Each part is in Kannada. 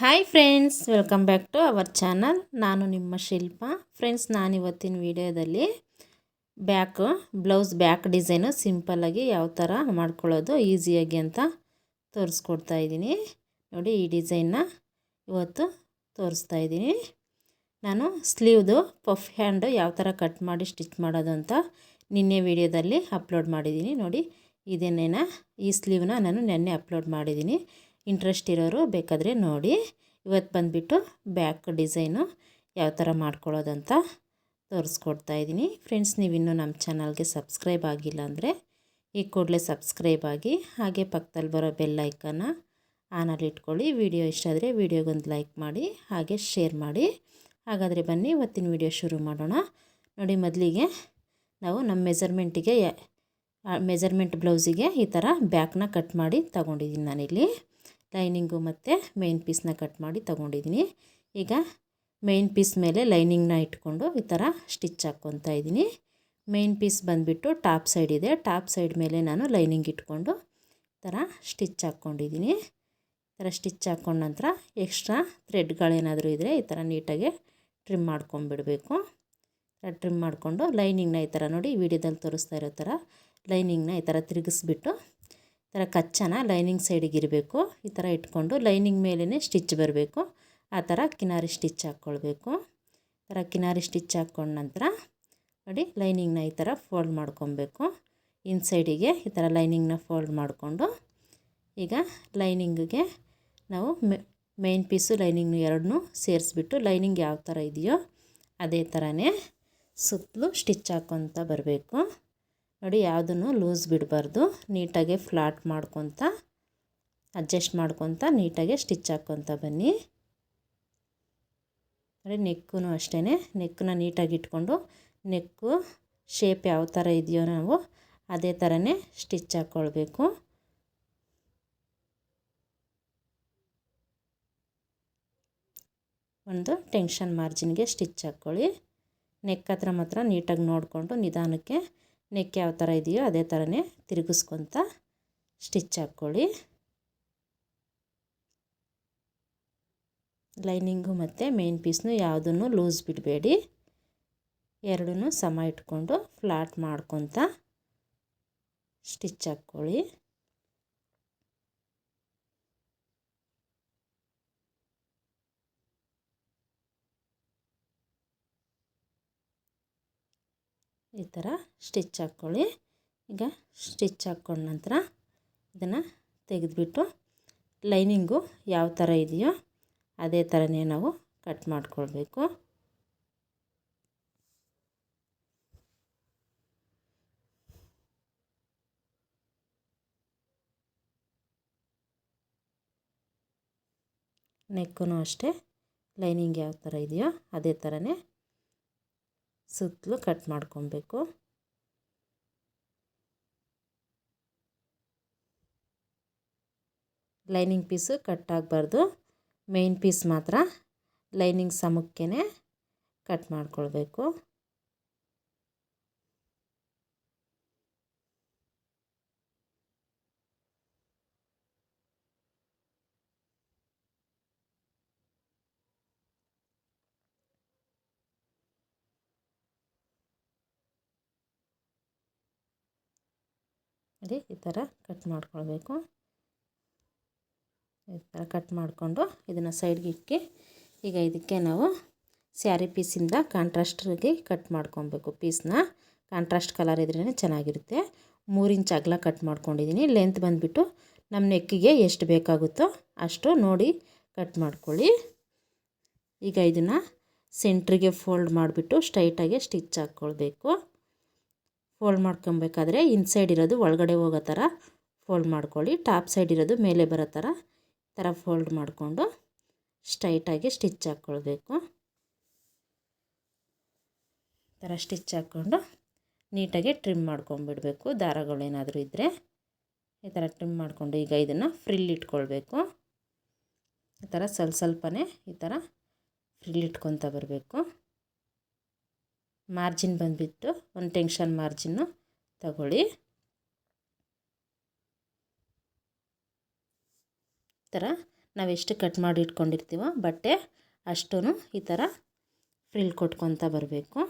Hi friends welcome back to our channel ನಾನು ನಿಮ್ಮ ಶಿಲ್ಪ. ಫ್ರೆಂಡ್ಸ್ ನಾನಿವತ್ತಿನ ವಿಡಿಯೋದಲ್ಲಿ ಬ್ಯಾಕ್, ಬ್ಲೌಸ್ ಬ್ಯಾಕ್ ಡಿಸೈನು ಸಿಂಪಲ್ಲಾಗಿ ಯಾವ ಥರ ಮಾಡ್ಕೊಳ್ಳೋದು ಈಸಿಯಾಗಿ ಅಂತ ತೋರಿಸ್ಕೊಡ್ತಾ ಇದ್ದೀನಿ. ನೋಡಿ, ಈ ಡಿಸೈನ್ನ ಇವತ್ತು ತೋರಿಸ್ತಾ ಇದ್ದೀನಿ. ನಾನು ಸ್ಲೀವ್ದು ಪಫ್ ಹ್ಯಾಂಡು ಯಾವ ಥರ ಕಟ್ ಮಾಡಿ ಸ್ಟಿಚ್ ಮಾಡೋದು ಅಂತ ನಿನ್ನೆ ವಿಡಿಯೋದಲ್ಲಿ ಅಪ್ಲೋಡ್ ಮಾಡಿದ್ದೀನಿ. ನೋಡಿ, ಇದನ್ನೇನ ಈ ಸ್ಲೀವ್ನ ನಾನು ನೆನ್ನೆ ಅಪ್ಲೋಡ್ ಮಾಡಿದ್ದೀನಿ. ಇಂಟ್ರೆಸ್ಟ್ ಇರೋರು ಬೇಕಾದರೆ ನೋಡಿ. ಇವತ್ತು ಬಂದುಬಿಟ್ಟು ಬ್ಯಾಕ್ ಡಿಸೈನು ಯಾವ ಥರ ಮಾಡ್ಕೊಳ್ಳೋದಂತ ತೋರಿಸ್ಕೊಡ್ತಾ ಇದ್ದೀನಿ. ಫ್ರೆಂಡ್ಸ್ ನೀವು ಇನ್ನೂ ನಮ್ಮ ಚಾನಲ್ಗೆ ಸಬ್ಸ್ಕ್ರೈಬ್ ಆಗಿಲ್ಲ ಅಂದರೆ ಈ ಕೂಡಲೇ ಸಬ್ಸ್ಕ್ರೈಬ್ ಆಗಿ ಹಾಗೆ ಪಕ್ಕದಲ್ಲಿ ಬರೋ ಬೆಲ್ ಆನಲ್ಲಿ ಇಟ್ಕೊಳ್ಳಿ. ವಿಡಿಯೋ ಇಷ್ಟ ಆದರೆ ವಿಡಿಯೋಗೊಂದು ಲೈಕ್ ಮಾಡಿ, ಹಾಗೆ ಶೇರ್ ಮಾಡಿ. ಹಾಗಾದರೆ ಬನ್ನಿ, ಇವತ್ತಿನ ವಿಡಿಯೋ ಶುರು ಮಾಡೋಣ. ನೋಡಿ, ಮೊದಲಿಗೆ ನಾವು ನಮ್ಮ ಮೆಜರ್ಮೆಂಟಿಗೆ ಮೆಜರ್ಮೆಂಟ್ ಬ್ಲೌಸಿಗೆ ಈ ಥರ ಬ್ಯಾಕ್ನ ಕಟ್ ಮಾಡಿ ತಗೊಂಡಿದ್ದೀನಿ ನಾನಿಲ್ಲಿ. ಲೈನಿಂಗು ಮತ್ತು ಮೇನ್ ಪೀಸ್ನ ಕಟ್ ಮಾಡಿ ತಗೊಂಡಿದ್ದೀನಿ. ಈಗ ಮೇನ್ ಪೀಸ್ ಮೇಲೆ ಲೈನಿಂಗ್ನ ಇಟ್ಕೊಂಡು ಈ ಥರ ಸ್ಟಿಚ್ ಹಾಕ್ಕೊತಾ ಇದ್ದೀನಿ. ಮೇನ್ ಪೀಸ್ ಬಂದುಬಿಟ್ಟು ಟಾಪ್ ಸೈಡ್ ಇದೆ. ಟಾಪ್ ಸೈಡ್ ಮೇಲೆ ನಾನು ಲೈನಿಂಗ್ ಇಟ್ಕೊಂಡು ಈ ಥರ ಸ್ಟಿಚ್ ಹಾಕ್ಕೊಂಡಿದ್ದೀನಿ. ಈ ಥರ ಸ್ಟಿಚ್ ಹಾಕ್ಕೊಂಡ ನಂತರ ಎಕ್ಸ್ಟ್ರಾ ಥ್ರೆಡ್ಗಳೇನಾದರೂ ಇದ್ದರೆ ಈ ಥರ ನೀಟಾಗಿ ಟ್ರಿಮ್ ಮಾಡ್ಕೊಂಬಿಡಬೇಕು ಟ್ರಿಮ್ ಮಾಡಿಕೊಂಡು ಲೈನಿಂಗ್ನ ಈ ಥರ ನೋಡಿ ವಿಡಿಯೋದಲ್ಲಿ ತೋರಿಸ್ತಾ ಇರೋ ಥರ ಲೈನಿಂಗ್ನ ಈ ಥರ ತಿರುಗಿಸ್ಬಿಟ್ಟು ಥರ ಕಚ್ಚನ ಲೈನಿಂಗ್ ಸೈಡಿಗೆ ಇರಬೇಕು. ಈ ಥರ ಇಟ್ಕೊಂಡು ಲೈನಿಂಗ್ ಮೇಲೇ ಸ್ಟಿಚ್ ಬರಬೇಕು. ಆ ಥರ ಕಿನಾರಿ ಸ್ಟಿಚ್ ಹಾಕ್ಕೊಳ್ಬೇಕು. ಈ ಥರ ಕಿನಾರಿ ಸ್ಟಿಚ್ ಹಾಕ್ಕೊಂಡ ನಂತರ ನೋಡಿ ಲೈನಿಂಗ್ನ ಈ ಥರ ಫೋಲ್ಡ್ ಮಾಡ್ಕೊಬೇಕು ಇನ್ಸೈಡಿಗೆ ಈ ಥರ ಲೈನಿಂಗ್ನ ಫೋಲ್ಡ್ ಮಾಡಿಕೊಂಡು ಈಗ ಲೈನಿಂಗಿಗೆ ನಾವು ಮೇನ್ ಪೀಸು ಲೈನಿಂಗ್ ಎರಡನ್ನೂ ಸೇರಿಸ್ಬಿಟ್ಟು ಲೈನಿಂಗ್ ಯಾವ ಥರ ಇದೆಯೋ ಅದೇ ಥರನೇ ಸುತ್ತಲೂ ಸ್ಟಿಚ್ ಹಾಕ್ಕೊತ ಬರಬೇಕು. ನೋಡಿ ಯಾವುದನ್ನು ಲೂಸ್ ಬಿಡಬಾರ್ದು. ನೀಟಾಗಿ ಫ್ಲಾಟ್ ಮಾಡ್ಕೊತ, ಅಡ್ಜಸ್ಟ್ ಮಾಡ್ಕೊತ, ನೀಟಾಗಿ ಸ್ಟಿಚ್ ಹಾಕ್ಕೊತ ಬನ್ನಿ. ನೋಡಿ ನೆಕ್ಕೂ ಅಷ್ಟೇ ನೆಕ್ಕನ್ನ ನೀಟಾಗಿ ಇಟ್ಕೊಂಡು, ನೆಕ್ಕು ಶೇಪ್ ಯಾವ ಥರ ಇದೆಯೋ ನಾವು ಅದೇ ಥರನೇ ಸ್ಟಿಚ್ ಹಾಕ್ಕೊಳ್ಬೇಕು ಒಂದು ಟೆನ್ಷನ್ ಮಾರ್ಜಿನ್ಗೆ ಸ್ಟಿಚ್ ಹಾಕ್ಕೊಳ್ಳಿ ನೆಕ್ ಹತ್ರ ಮಾತ್ರ ನೀಟಾಗಿ ನೋಡಿಕೊಂಡು ನಿಧಾನಕ್ಕೆ ನೆಕ್ ಯಾವ ಥರ ಇದೆಯೋ ಅದೇ ಥರನೇ ತಿರುಗಿಸ್ಕೊತ ಸ್ಟಿಚ್ ಹಾಕ್ಕೊಳ್ಳಿ. ಲೈನಿಂಗು ಮತ್ತು ಮೇನ್ ಪೀಸ್ನು ಯಾವುದನ್ನು ಲೂಸ್ ಬಿಡಬೇಡಿ. ಎರಡೂ ಸಮ ಇಟ್ಕೊಂಡು ಫ್ಲಾಟ್ ಮಾಡ್ಕೊತ ಸ್ಟಿಚ್ ಹಾಕ್ಕೊಳ್ಳಿ. ಈ ಥರ ಸ್ಟಿಚ್ ಹಾಕ್ಕೊಳ್ಳಿ. ಈಗ ಸ್ಟಿಚ್ ಹಾಕ್ಕೊಂಡ ನಂತರ ಇದನ್ನು ತೆಗೆದುಬಿಟ್ಟು ಲೈನಿಂಗು ಯಾವ ಥರ ಇದೆಯೋ ಅದೇ ಥರನೇ ನಾವು ಕಟ್ ಮಾಡಿಕೊಳ್ಬೇಕು. ನೆಕ್ಕೂ ಅಷ್ಟೇ ಲೈನಿಂಗ್ ಯಾವ ಥರ ಇದೆಯೋ ಅದೇ ಥರನೇ ಸುತ್ತಲೂ ಕಟ್ ಮಾಡ್ಕೊಬೇಕು. ಲೈನಿಂಗ್ ಪೀಸು ಕಟ್ ಆಗಬಾರ್ದು. ಮೇನ್ ಪೀಸ್ ಮಾತ್ರ ಲೈನಿಂಗ್ ಸಮಕ್ಕೆ ಕಟ್ ಮಾಡ್ಕೊಳ್ಬೇಕು. ನೋಡಿ ಈ ಥರ ಕಟ್ ಮಾಡ್ಕೊಳ್ಬೇಕು. ಈ ಥರ ಕಟ್ ಮಾಡಿಕೊಂಡು ಇದನ್ನು ಸೈಡ್ಗೆ ಇಕ್ಕಿ, ಈಗ ಇದಕ್ಕೆ ನಾವು ಸ್ಯಾರಿ ಪೀಸಿಂದ ಕಾಂಟ್ರಾಸ್ಟ್ಗೆ ಕಟ್ ಮಾಡ್ಕೊಬೇಕು ಪೀಸ್ನ ಕಾಂಟ್ರಾಸ್ಟ್ ಕಲರ್ ಇದ್ರೇ ಚೆನ್ನಾಗಿರುತ್ತೆ. ಮೂರು ಇಂಚ್ ಅಗಲ ಕಟ್ ಮಾಡ್ಕೊಂಡಿದ್ದೀನಿ ಲೆಂತ್ ಬಂದುಬಿಟ್ಟು ನಮ್ಮ ನೆಕ್ಕಿಗೆ ಎಷ್ಟು ಬೇಕಾಗುತ್ತೋ ಅಷ್ಟು ನೋಡಿ ಕಟ್ ಮಾಡ್ಕೊಳ್ಳಿ. ಈಗ ಇದನ್ನು ಸೆಂಟ್ರಿಗೆ ಫೋಲ್ಡ್ ಮಾಡಿಬಿಟ್ಟು ಸ್ಟ್ರೈಟಾಗೆ ಸ್ಟಿಚ್ ಹಾಕ್ಕೊಳ್ಬೇಕು. ಫೋಲ್ಡ್ ಮಾಡ್ಕೊಬೇಕಾದ್ರೆ ಇನ್ಸೈಡ್ ಇರೋದು ಒಳಗಡೆ ಹೋಗೋ ಥರ ಫೋಲ್ಡ್ ಮಾಡ್ಕೊಳ್ಳಿ ಟಾಪ್ ಸೈಡ್ ಇರೋದು ಮೇಲೆ ಬರೋ ಥರ ಥರ ಫೋಲ್ಡ್ ಮಾಡಿಕೊಂಡು ಸ್ಟ್ರೈಟಾಗಿ ಸ್ಟಿಚ್ ಹಾಕ್ಕೊಳ್ಬೇಕು. ಥರ ಸ್ಟಿಚ್ ಹಾಕ್ಕೊಂಡು ನೀಟಾಗಿ ಟ್ರಿಮ್ ಮಾಡ್ಕೊಂಬಿಡಬೇಕು. ದಾರಗಳೇನಾದರೂ ಇದ್ದರೆ ಈ ಥರ ಟ್ರಿಮ್ ಮಾಡಿಕೊಂಡು ಈಗ ಇದನ್ನು ಫ್ರಿಲ್ ಇಟ್ಕೊಳ್ಬೇಕು. ಈ ಥರ ಸ್ವಲ್ಪ ಸ್ವಲ್ಪನೇ ಈ ಥರ ಫ್ರಿಲ್ ಇಟ್ಕೊತ ಬರಬೇಕು. ಮಾರ್ಜಿನ್ ಬಂದುಬಿಟ್ಟು ಒಂದು ಟೆನ್ಷನ್ ಮಾರ್ಜಿನ್ನು ತಗೊಳ್ಳಿ. ಥರ ನಾವೆಷ್ಟು ಕಟ್ ಮಾಡಿ ಇಟ್ಕೊಂಡಿರ್ತೀವೋ ಬಟ್ಟೆ ಅಷ್ಟೂ ಈ ಥರ ಫ್ರಿಲ್ ಕೊಟ್ಕೊತ ಬರಬೇಕು.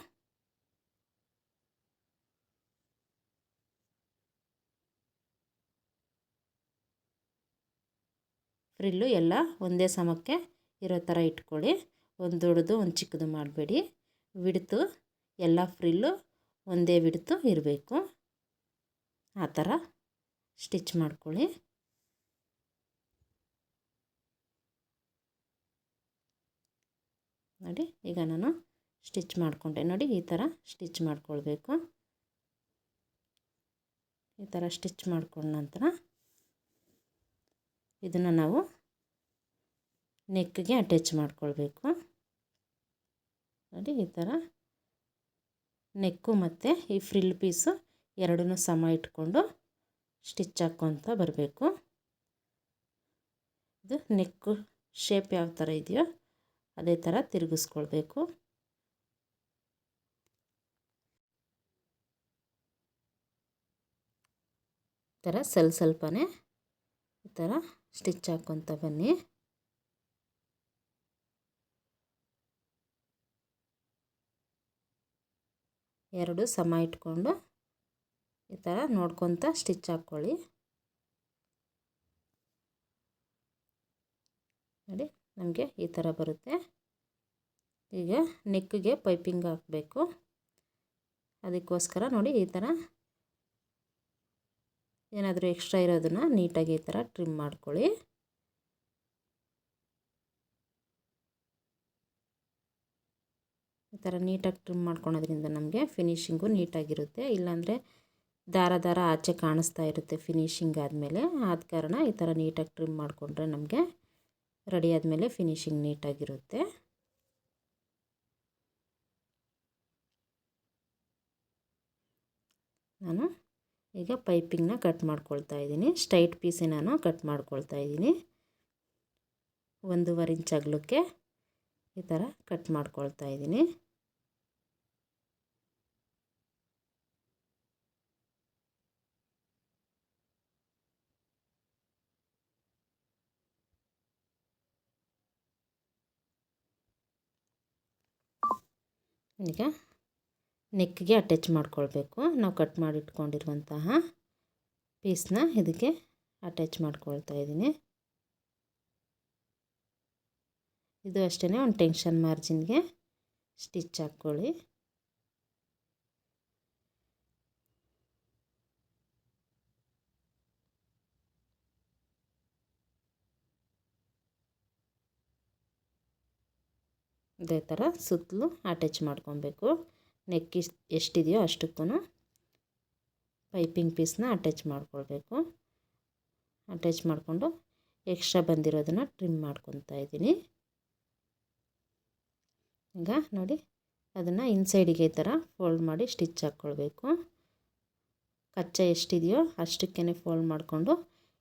ಫ್ರಿಲ್ಲು ಎಲ್ಲ ಒಂದೇ ಸಮಕ್ಕೆ ಇರೋ ಥರ ಇಟ್ಕೊಳ್ಳಿ. ಒಂದು ದೊಡ್ಡದು ಒಂದು ಚಿಕ್ಕದು ಮಾಡಬೇಡಿ. ವಿಡ್ತು ಎಲ್ಲ ಫ್ರಿಲ್ಲು ಒಂದೇ ಬಿಡ್ತು ಇರಬೇಕು. ಆ ಥರ ಸ್ಟಿಚ್ ಮಾಡ್ಕೊಳ್ಳಿ. ನೋಡಿ, ಈಗ ನಾನು ಸ್ಟಿಚ್ ಮಾಡಿಕೊಂಡೆ. ನೋಡಿ, ಈ ಥರ ಸ್ಟಿಚ್ ಮಾಡ್ಕೊಳ್ಬೇಕು. ಈ ಥರ ಸ್ಟಿಚ್ ಮಾಡ್ಕೊಂಡ ನಂತರ ಇದನ್ನು ನಾವು ನೆಕ್ಗೆ ಅಟ್ಯಾಚ್ ಮಾಡ್ಕೊಳ್ಬೇಕು. ನೋಡಿ, ಈ ಥರ ನೆಕ್ಕು ಮತ್ತು ಈ ಫ್ರಿಲ್ ಪೀಸು ಎರಡನ್ನೂ ಸಮ ಇಟ್ಕೊಂಡು ಸ್ಟಿಚ್ ಹಾಕ್ಕೊತ ಬರಬೇಕು. ಇದು ನೆಕ್ಕು ಶೇಪ್ ಯಾವ ಥರ ಇದೆಯೋ ಅದೇ ಥರ ತಿರುಗಿಸ್ಕೊಳ್ಬೇಕು. ಥರ ಸ್ವಲ್ಪ ಸ್ವಲ್ಪನೇ ಈ ಥರ ಸ್ಟಿಚ್ ಹಾಕ್ಕೊತ ಬನ್ನಿ. ಎರಡು ಸಮ ಇಟ್ಕೊಂಡು ಈ ಥರ ನೋಡ್ಕೊತ ಸ್ಟಿಚ್ ಹಾಕ್ಕೊಳ್ಳಿ. ನೋಡಿ, ನಮಗೆ ಈ ಥರ ಬರುತ್ತೆ. ಈಗ ನೆಕ್ಗೆ ಪೈಪಿಂಗ್ ಹಾಕಬೇಕು. ಅದಕ್ಕೋಸ್ಕರ ನೋಡಿ ಈ ಥರ ಏನಾದರೂ ಎಕ್ಸ್ಟ್ರಾ ಇರೋದನ್ನು ನೀಟಾಗಿ ಈ ಥರ ಟ್ರಿಮ್ ಮಾಡ್ಕೊಳ್ಳಿ. ಈ ಥರ ನೀಟಾಗಿ ಟ್ರಿಮ್ ಮಾಡ್ಕೊಳೋದ್ರಿಂದ ನಮಗೆ ಫಿನಿಷಿಂಗು ನೀಟಾಗಿರುತ್ತೆ. ಇಲ್ಲಾಂದರೆ ದಾರ ದಾರ ಆಚೆ ಕಾಣಿಸ್ತಾ ಇರುತ್ತೆ ಫಿನಿಶಿಂಗ್ ಆದಮೇಲೆ. ಆದ ಕಾರಣ ಈ ಥರ ನೀಟಾಗಿ ಟ್ರಿಮ್ ಮಾಡಿಕೊಂಡ್ರೆ ನಮಗೆ ರೆಡಿ ಆದಮೇಲೆ ಫಿನಿಶಿಂಗ್ ನೀಟಾಗಿರುತ್ತೆ. ನಾನು ಈಗ ಪೈಪಿಂಗ್ನ ಕಟ್ ಮಾಡ್ಕೊಳ್ತಾ ಇದ್ದೀನಿ. ಸ್ಟ್ರೈಟ್ ಪೀಸೇ ನಾನು ಕಟ್ ಮಾಡ್ಕೊಳ್ತಾ ಇದ್ದೀನಿ. ಒಂದೂವರೆ ಇಂಚ್ ಅಗಲಕ್ಕೆ ಈ ಥರ ಕಟ್ ಮಾಡ್ಕೊಳ್ತಾ ಇದ್ದೀನಿ. ಈಗ ನೆಕ್ಗೆ ಅಟ್ಯಾಚ್ ಮಾಡ್ಕೊಳ್ಬೇಕು. ನಾವು ಕಟ್ ಮಾಡಿಟ್ಕೊಂಡಿರುವಂತಹ ಪೀಸ್ನ ಇದಕ್ಕೆ ಅಟ್ಯಾಚ್ ಮಾಡ್ಕೊಳ್ತಾ ಇದ್ದೀನಿ. ಇದು ಅಷ್ಟೇ ಒಂದು ಟೆನ್ಷನ್ ಮಾರ್ಜಿನ್ಗೆ ಸ್ಟಿಚ್ ಹಾಕ್ಕೊಳ್ಳಿ. ಇದೇ ಥರ ಸುತ್ತಲೂ ಅಟ್ಯಾಚ್ ಮಾಡ್ಕೊಬೇಕು. ನೆಕ್ ಎಷ್ಟಿದೆಯೋ ಅಷ್ಟಕ್ಕೂ ಪೈಪಿಂಗ್ ಪೀಸ್ನ ಅಟ್ಯಾಚ್ ಮಾಡ್ಕೊಳ್ಬೇಕು. ಅಟ್ಯಾಚ್ ಮಾಡಿಕೊಂಡು ಎಕ್ಸ್ಟ್ರಾ ಬಂದಿರೋದನ್ನು ಟ್ರಿಮ್ ಮಾಡ್ಕೊತಾ ಇದ್ದೀನಿ. ಈಗ ನೋಡಿ, ಅದನ್ನು ಇನ್ಸೈಡಿಗೆ ಈ ಥರ ಫೋಲ್ಡ್ ಮಾಡಿ ಸ್ಟಿಚ್ ಹಾಕ್ಕೊಳ್ಬೇಕು. ಕಚ್ಚಾ ಎಷ್ಟಿದೆಯೋ ಅಷ್ಟಕ್ಕೇ ಫೋಲ್ಡ್ ಮಾಡಿಕೊಂಡು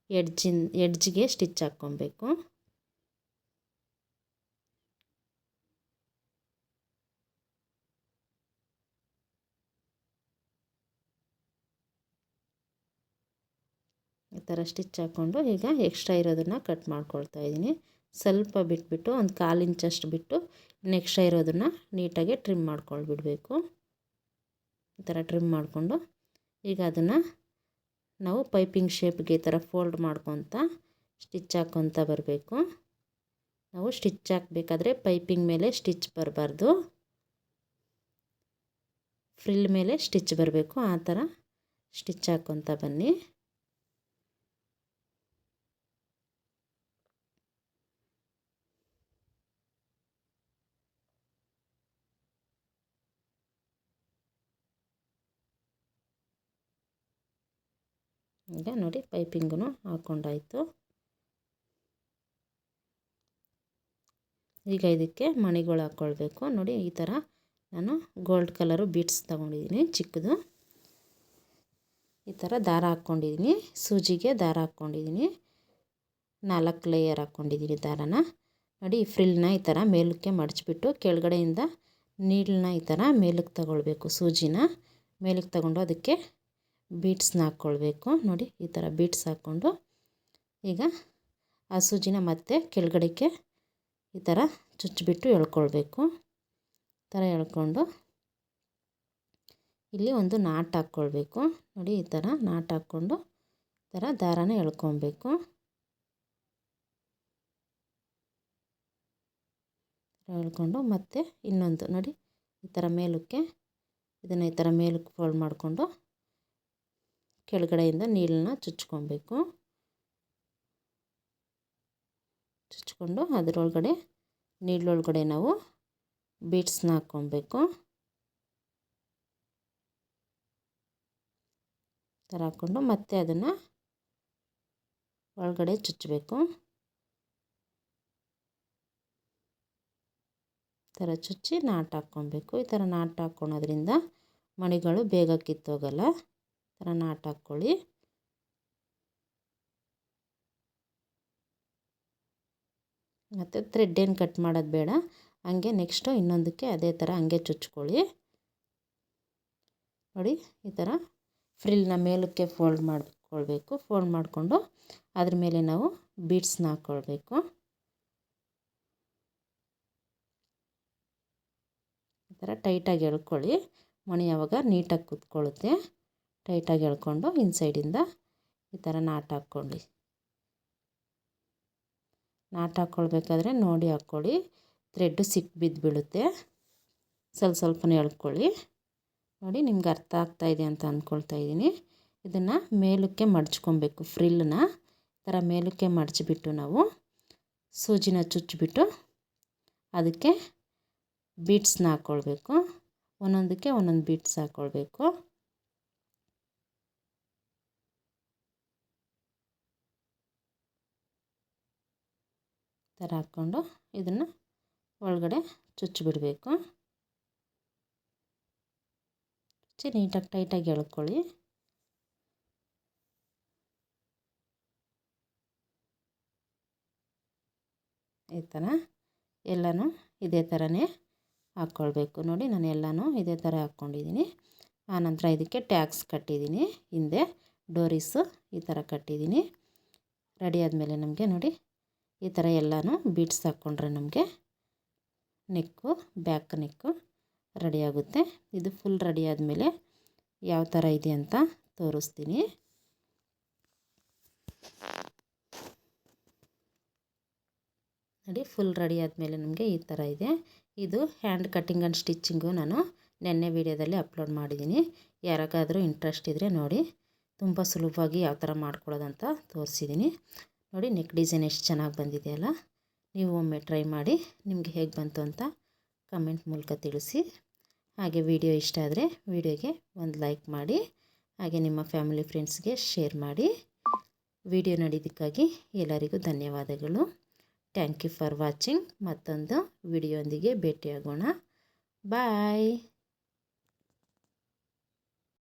ಎಡ್ಜಿನ ಎಡ್ಜ್ಗೆ ಸ್ಟಿಚ್ ಹಾಕ್ಕೊಬೇಕು ಥರ ಸ್ಟಿಚ್ ಹಾಕ್ಕೊಂಡು ಈಗ ಎಕ್ಸ್ಟ್ರಾ ಇರೋದನ್ನು ಕಟ್ ಮಾಡ್ಕೊಳ್ತಾ ಇದ್ದೀನಿ. ಸ್ವಲ್ಪ ಬಿಟ್ಬಿಟ್ಟು ಒಂದು ಕಾಲು ಇಂಚಷ್ಟು ಬಿಟ್ಟು ಇನ್ನು ಎಕ್ಸ್ಟ್ರಾ ಇರೋದನ್ನು ನೀಟಾಗಿ ಟ್ರಿಮ್ ಮಾಡ್ಕೊಳ್ಬಿಡಬೇಕು. ಈ ಥರ ಟ್ರಿಮ್ ಮಾಡಿಕೊಂಡು ಈಗ ಅದನ್ನು ನಾವು ಪೈಪಿಂಗ್ ಶೇಪ್ಗೆ ಈ ಥರ ಫೋಲ್ಡ್ ಮಾಡ್ಕೊತ ಸ್ಟಿಚ್ ಹಾಕ್ಕೊತ ಬರಬೇಕು. ನಾವು ಸ್ಟಿಚ್ ಹಾಕಬೇಕಾದ್ರೆ ಪೈಪಿಂಗ್ ಮೇಲೆ ಸ್ಟಿಚ್ ಬರಬಾರ್ದು. ಫ್ರಿಲ್ ಮೇಲೆ ಸ್ಟಿಚ್ ಬರಬೇಕು. ಆ ಥರ ಸ್ಟಿಚ್ ಹಾಕ್ಕೊತ ಬನ್ನಿ. ಈಗ ನೋಡಿ ಪೈಪಿಂಗೂ ಹಾಕ್ಕೊಂಡಾಯಿತು ಈಗ ಇದಕ್ಕೆ ಮಣಿಗಳು ಹಾಕ್ಕೊಳ್ಬೇಕು ನೋಡಿ ಈ ಥರ ನಾನು ಗೋಲ್ಡ್ ಕಲರು ಬೀಟ್ಸ್ ತೊಗೊಂಡಿದ್ದೀನಿ ಚಿಕ್ಕದು. ಈ ಥರ ದಾರ ಹಾಕ್ಕೊಂಡಿದ್ದೀನಿ, ಸೂಜಿಗೆ ದಾರ ಹಾಕ್ಕೊಂಡಿದ್ದೀನಿ, ನಾಲ್ಕು ಲೇಯರ್ ಹಾಕ್ಕೊಂಡಿದ್ದೀನಿ ದಾರನ. ನೋಡಿ ಈ ಫ್ರಿಲ್ನ ಈ ಥರ ಮೇಲಕ್ಕೆ ಮಡಚಿಬಿಟ್ಟು ಕೆಳಗಡೆಯಿಂದ ನೀಡ್ಲನ್ನ ಈ ಥರ ಮೇಲಕ್ಕೆ ತಗೊಳ್ಬೇಕು ಸೂಜಿನ. ಮೇಲಕ್ಕೆ ತಗೊಂಡು ಅದಕ್ಕೆ ಬೀಟ್ಸ್ನ ಹಾಕ್ಕೊಳ್ಬೇಕು ನೋಡಿ, ಈ ಥರ ಬೀಟ್ಸ್ ಹಾಕ್ಕೊಂಡು ಈಗ ಆ ಸೂಜಿನ ಮತ್ತೆ ಕೆಳಗಡೆಗೆ ಈ ಥರ ಚುಚ್ಚಿಬಿಟ್ಟು ಎಳ್ಕೊಳ್ಬೇಕು. ಥರ ಎಳ್ಕೊಂಡು ಇಲ್ಲಿ ಒಂದು ನಾಟ್ ಹಾಕ್ಕೊಳ್ಬೇಕು ನೋಡಿ, ಈ ಥರ ನಾಟ್ ಹಾಕ್ಕೊಂಡು ಈ ಥರ ದಾರಾನ ಎಳ್ಕೊಬೇಕು ಎಳ್ಕೊಂಡು ಮತ್ತೆ ಇನ್ನೊಂದು, ನೋಡಿ, ಈ ಥರ ಮೇಲಕ್ಕೆ ಇದನ್ನು ಈ ಥರ ಮೇಲಕ್ಕೆ ಫೋಲ್ಡ್ ಮಾಡಿಕೊಂಡು ಕೆಳಗಡೆಯಿಂದ ನೀರನ್ನ ಚುಚ್ಕೊಬೇಕು. ಚುಚ್ಕೊಂಡು ಅದರೊಳಗಡೆ ನೀಳೊಳಗಡೆ ನಾವು ಬೀಟ್ಸ್ನ ಹಾಕ್ಕೊಬೇಕು. ಥರ ಹಾಕ್ಕೊಂಡು ಮತ್ತೆ ಅದನ್ನು ಒಳಗಡೆ ಚುಚ್ಚಬೇಕು ಥರ ಚುಚ್ಚಿ ನಾಟ್ ಹಾಕ್ಕೊಬೇಕು. ಈ ಥರ ನಾಟ್ ಹಾಕ್ಕೊಳೋದ್ರಿಂದ ಮಣಿಗಳು ಬೇಗ ಕಿತ್ತೋಗಲ್ಲ. ಥರ ನಾಟ್ ಹಾಕ್ಕೊಳ್ಳಿ. ಮತ್ತು ಥ್ರೆಡ್ ಏನು ಕಟ್ ಮಾಡೋದು ಬೇಡ. ಹಂಗೆ ನೆಕ್ಸ್ಟು ಇನ್ನೊಂದಕ್ಕೆ ಅದೇ ಥರ ಹಂಗೆ ಚುಚ್ಕೊಳ್ಳಿ. ನೋಡಿ, ಈ ಥರ ಫ್ರಿಲ್ನ ಮೇಲಕ್ಕೆ ಫೋಲ್ಡ್ ಮಾಡಿಕೊಳ್ಬೇಕು. ಫೋಲ್ಡ್ ಮಾಡಿಕೊಂಡು ಅದ್ರ ಮೇಲೆ ನಾವು ಬೀಡ್ಸ್ನ ಹಾಕ್ಕೊಳ್ಬೇಕು. ಈ ಥರ ಟೈಟಾಗಿ ಎಳ್ಕೊಳ್ಳಿ. ಮಣಿ ಯಾವಾಗ ನೀಟಾಗಿ ಕುತ್ಕೊಳ್ಳುತ್ತೆ. ಟೈಟಾಗಿ ಎಳ್ಕೊಂಡು ಇನ್ಸೈಡಿಂದ ಈ ಥರ ನಾಟ್ ಹಾಕ್ಕೊಳ್ಳಿ. ನಾಟ್ ಹಾಕ್ಕೊಳ್ಬೇಕಾದ್ರೆ ನೋಡಿ ಹಾಕ್ಕೊಳ್ಳಿ. ಥ್ರೆಡ್ಡು ಸಿಕ್ಕಿ ಬಿದ್ದು ಬೀಳುತ್ತೆ ಸ್ವಲ್ಪ ಸ್ವಲ್ಪನೇ ಎಳ್ಕೊಳ್ಳಿ. ನೋಡಿ ನಿಮ್ಗೆ ಅರ್ಥ ಆಗ್ತಾಯಿದೆ ಅಂತ ಅಂದ್ಕೊಳ್ತಾ ಇದ್ದೀನಿ. ಇದನ್ನು ಮೇಲಕ್ಕೆ ಮಡ್ಚ್ಕೊಬೇಕು. ಫ್ರಿಲ್ನ ಈ ಥರ ಮೇಲಕ್ಕೆ ಮಡಚಿಬಿಟ್ಟು ನಾವು ಸೂಜಿನ ಚುಚ್ಚಿಬಿಟ್ಟು ಅದಕ್ಕೆ ಬೀಟ್ಸ್ನ ಹಾಕ್ಕೊಳ್ಬೇಕು. ಒಂದೊಂದಕ್ಕೆ ಒಂದೊಂದು ಬೀಟ್ಸ್ ಹಾಕ್ಕೊಳ್ಬೇಕು. ಥರ ಹಾಕ್ಕೊಂಡು ಇದನ್ನು ಒಳಗಡೆ ಚುಚ್ಚಿಬಿಡಬೇಕು. ಚುಚ್ಚಿ ನೀಟಾಗಿ ಟೈಟಾಗಿ ಎಳ್ಕೊಳ್ಳಿ. ಈ ಥರ ಎಲ್ಲನೂ ಇದೇ ಥರನೇ ಹಾಕ್ಕೊಳ್ಬೇಕು. ನೋಡಿ, ನಾನು ಎಲ್ಲನೂ ಇದೇ ಥರ ಹಾಕ್ಕೊಂಡಿದ್ದೀನಿ. ಆನಂತರ ಇದಕ್ಕೆ ಟ್ಯಾಕ್ಸ್ ಕಟ್ಟಿದ್ದೀನಿ. ಹಿಂದೆ ಡೋರಿಸು ಈ ಥರ ಕಟ್ಟಿದ್ದೀನಿ. ರೆಡಿ ಆದಮೇಲೆ ನಮಗೆ ನೋಡಿ ಈ ಥರ ಎಲ್ಲನೂ ಬೀಟ್ಸ್ ಹಾಕ್ಕೊಂಡ್ರೆ ನಮಗೆ ನೆಕ್ಕು, ಬ್ಯಾಕ್ ನೆಕ್ಕು ರೆಡಿಯಾಗುತ್ತೆ ಇದು ಫುಲ್ ರೆಡಿ ಆದಮೇಲೆ ಯಾವ ಥರ ಇದೆ ಅಂತ ತೋರಿಸ್ತೀನಿ. ನೋಡಿ ಫುಲ್ ರೆಡಿ ಆದಮೇಲೆ ನಮಗೆ ಈ ಥರ ಇದೆ. ಇದು ಹ್ಯಾಂಡ್ ಕಟ್ಟಿಂಗ್ ಆ್ಯಂಡ್ ಸ್ಟಿಚ್ಚಿಂಗು ನಾನು ನೆನ್ನೆ ವೀಡಿಯೋದಲ್ಲಿ ಅಪ್ಲೋಡ್ ಮಾಡಿದ್ದೀನಿ. ಯಾರಿಗಾದರೂ ಇಂಟ್ರೆಸ್ಟ್ ಇದ್ದರೆ ನೋಡಿ, ತುಂಬ ಸುಲಭವಾಗಿ ಯಾವ ಥರ ಮಾಡ್ಕೊಳ್ಳೋದಂತ ತೋರಿಸಿದ್ದೀನಿ. ನೋಡಿ ನೆಕ್ ಡಿಸೈನ್ ಎಷ್ಟು ಚೆನ್ನಾಗಿ ಬಂದಿದೆಯಲ್ಲ ನೀವು ಒಮ್ಮೆ ಟ್ರೈ ಮಾಡಿ ನಿಮಗೆ ಹೇಗೆ ಬಂತು ಅಂತ ಕಮೆಂಟ್ ಮೂಲಕ ತಿಳಿಸಿ. ಹಾಗೆ ವಿಡಿಯೋ ಇಷ್ಟ ಆದರೆ ವಿಡಿಯೋಗೆ ಒಂದು ಲೈಕ್ ಮಾಡಿ, ಹಾಗೆ ನಿಮ್ಮ ಫ್ಯಾಮಿಲಿ ಫ್ರೆಂಡ್ಸ್ಗೆ ಶೇರ್ ಮಾಡಿ. ವಿಡಿಯೋ ನೋಡಿದ್ದಕ್ಕಾಗಿ ಎಲ್ಲರಿಗೂ ಧನ್ಯವಾದಗಳು. ಥ್ಯಾಂಕ್ ಯು ಫಾರ್ ವಾಚಿಂಗ್ ಮತ್ತೊಂದು ವಿಡಿಯೋಂದಿಗೆ ಭೇಟಿಯಾಗೋಣ. ಬಾಯ್